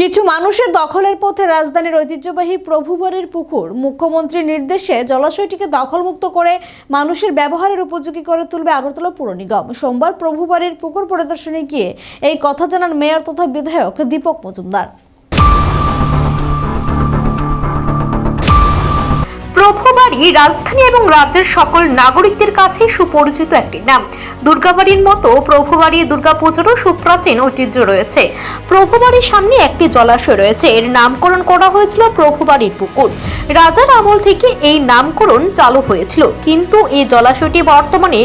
কিছু মানুষের দখলের পথে রাজধানীর ঐতিহ্যবাহী প্রভুবরের পুকুর। মুখ্যমন্ত্রীর নির্দেশে জলাশয়টিকে দখলমুক্ত করে মানুষের ব্যবহারের উপযোগী করে তুলবে আগরতলা পুর নিগম। সোমবার প্রভুবরের পুকুর পরিদর্শনে গিয়ে এই কথা জানান মেয়র তথা বিধায়ক দীপক মজুমদার। প্রভুবাড়ি রাজধানী এবং রাজ্যের সকল নাগরিকদের কাছে সুপরিচিত একটি নাম। দুর্গাবাড়ির মতো প্রভুবাড়ি দুর্গাপুজোরও সুপ্রাচীন ঐতিহ্য রয়েছে। প্রভুবাড়ির সামনে একটি জলাশয় রয়েছে। এর নামকরণ করা হয়েছিল প্রভুবাড়ির পুকুর। রাজার আমল থেকে এই নামকরণ চালু হয়েছিল। কিন্তু এই জলাশয়টি বর্তমানে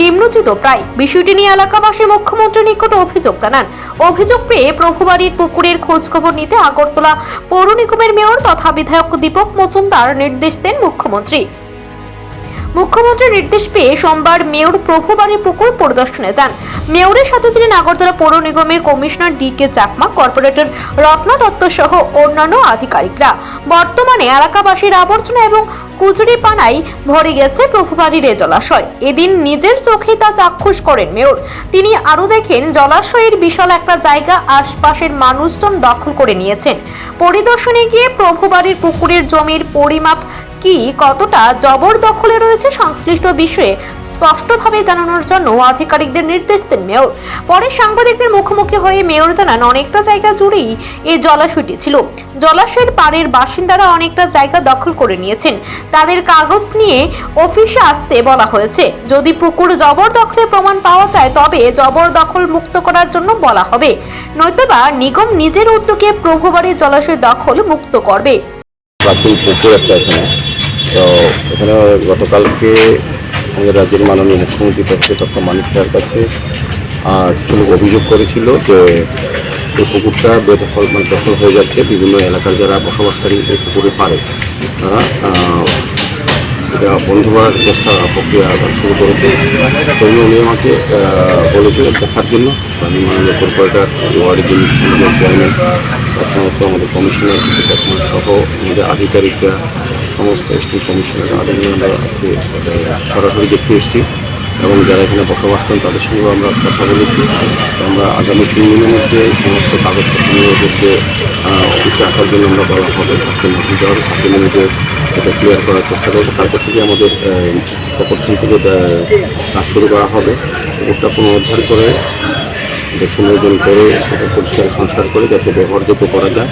নিম্নচিত প্রায়। বিষয়টি নিয়ে এলাকাবাসী মুখ্যমন্ত্রীর নিকটে অভিযোগ জানান। অভিযোগ পেয়ে প্রভুবাড়ির পুকুরের খোঁজ খবর নিতে আগরতলা পৌর নিগমের মেয়র তথা বিধায়ক দীপক মজুমদার নির্দেশ দেন মুখ্যমন্ত্রী। মুখ্যমন্ত্রীর নির্দেশ পেয়ে সোমবার মেয়র প্রভুবাড়ির পুকুর পরিদর্শনে যান। মেয়রের সাথে ছিলেন আগরতলা পৌর নিগমের commissioner D K Chakma, corporator Ratna Dutta সহ অন্যান্য আধিকারিকরা। বর্তমানে এলাকাবাসীর আবর্জনা এবং কুচুরি পানায় ভরে গেছে প্রভুবাড়ির এ জলাশয়। এদিন নিজের চোখে তা চাক্ষুষ করেন মেয়র। তিনি আরও দেখেন, জলাশয়ের বিশাল একটা জায়গা আশপাশের মানুষজন দখল করে নিয়েছেন। পরিদর্শনে গিয়ে প্রভুবাড়ির পুকুরের জমির পরিমাপ কি কতটা জবরদখলে রয়েছে সংশ্লিষ্ট বিষয়ে স্পষ্টভাবে জানানোর জন্য আধিকারিকদের নির্দেশ দেন মেয়র। পরে সাংবাদিকদের মুখোমুখি হয়ে মেয়র জানান, অনেকটা জায়গা জুড়েই এই জলাশয়টি ছিল। জলাশয়ের পাড়ের বাসিন্দারা অনেকটা জায়গা দখল করে নিয়েছেন। তাদের কাগজ নিয়ে অফিসে আসতে বলা হয়েছে। যদি পুকুর জবরদখলে প্রমাণ পাওয়া যায়, তবে জবরদখল মুক্ত করার জন্য বলা হবে। নয়তোবা নিগম নিজের উদ্যোগে প্রভুবাড়ির জলাশয় দখল মুক্ত করবে। তো এখানে গতকালকে আমাদের রাজ্যের মাননীয় মুখ্যমন্ত্রী পক্ষে তথা মানুষের কাছে আহ, কিছু অভিযোগ করেছিল যে এই পুকুরটা বেদখল মানে দখল হয়ে যাচ্ছে বিভিন্ন এলাকার যারা বসবাসকারী এই পুকুরে পারে তারা এটা বন্ধ করার চেষ্টা প্রক্রিয়া শুরু করেছে। তো উনি আমাকে বলেছিলেন দেখার জন্য। আমি মাননীয় কর্পোরেটর ওয়ার্ডের যিনি চেয়ারম্যান আমাদের কমিশনার সহ আমাদের আধিকারিকরা সমস্ত এসটি কমিশনার আধিকারিকরা আজকে সরাসরি দেখতে এসেছি এবং যারা এখানে বসবাস করেন তাদের সঙ্গেও আমরা কথা বলেছি আমরা আগামী তিন দিনের মধ্যে সমস্ত কাগজপত্র নিয়ে ওদেরকে অফিসে আসার জন্য আমরা বলা হবে আজকে নোটিশ দেওয়া হবে এটা ক্লিয়ার করার চেষ্টা করব। তারপর থেকে আমাদের প্রকল্পন থেকে কাজ শুরু করা হবে। ওটা পুনরুদ্ধার করে এটা সুন্দরজন করে পরিষ্কার সংস্কার করে, যাতে ব্যবহারযোগ্য করা যায়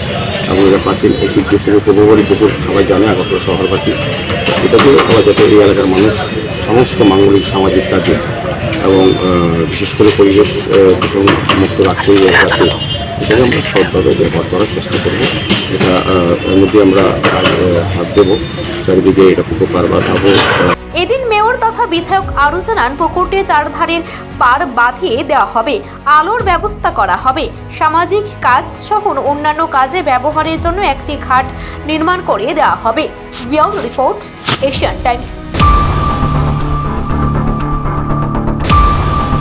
এবং এটা প্রাচীন ঐতিহ্য উপভোগের দুপুর সবাই জানে আগরতলা শহরবাসী। এটাকে আবার যাতে এই এলাকার মানুষ সমস্ত মাঙ্গলিক সামাজিক কাজে এবং বিশেষ করে পরিবেশ দূষণ মুক্ত রাখতে এটাকে আমরা ব্যবহার করার চেষ্টা করব। এটা আমরা হাত দেবো। চারিদিকে এটা পুকুর ভাবো এদিন মেয়র তথা বিধায়ক আরও জানান পুকুরটি চারধারের পার বাঁধিয়ে দেওয়া হবে। আলোর ব্যবস্থা করা হবে। সামাজিক কাজ সহ অন্যান্য কাজে ব্যবহারের জন্য একটি ঘাট নির্মাণ করে দেওয়া হবে। Report, Asian Times.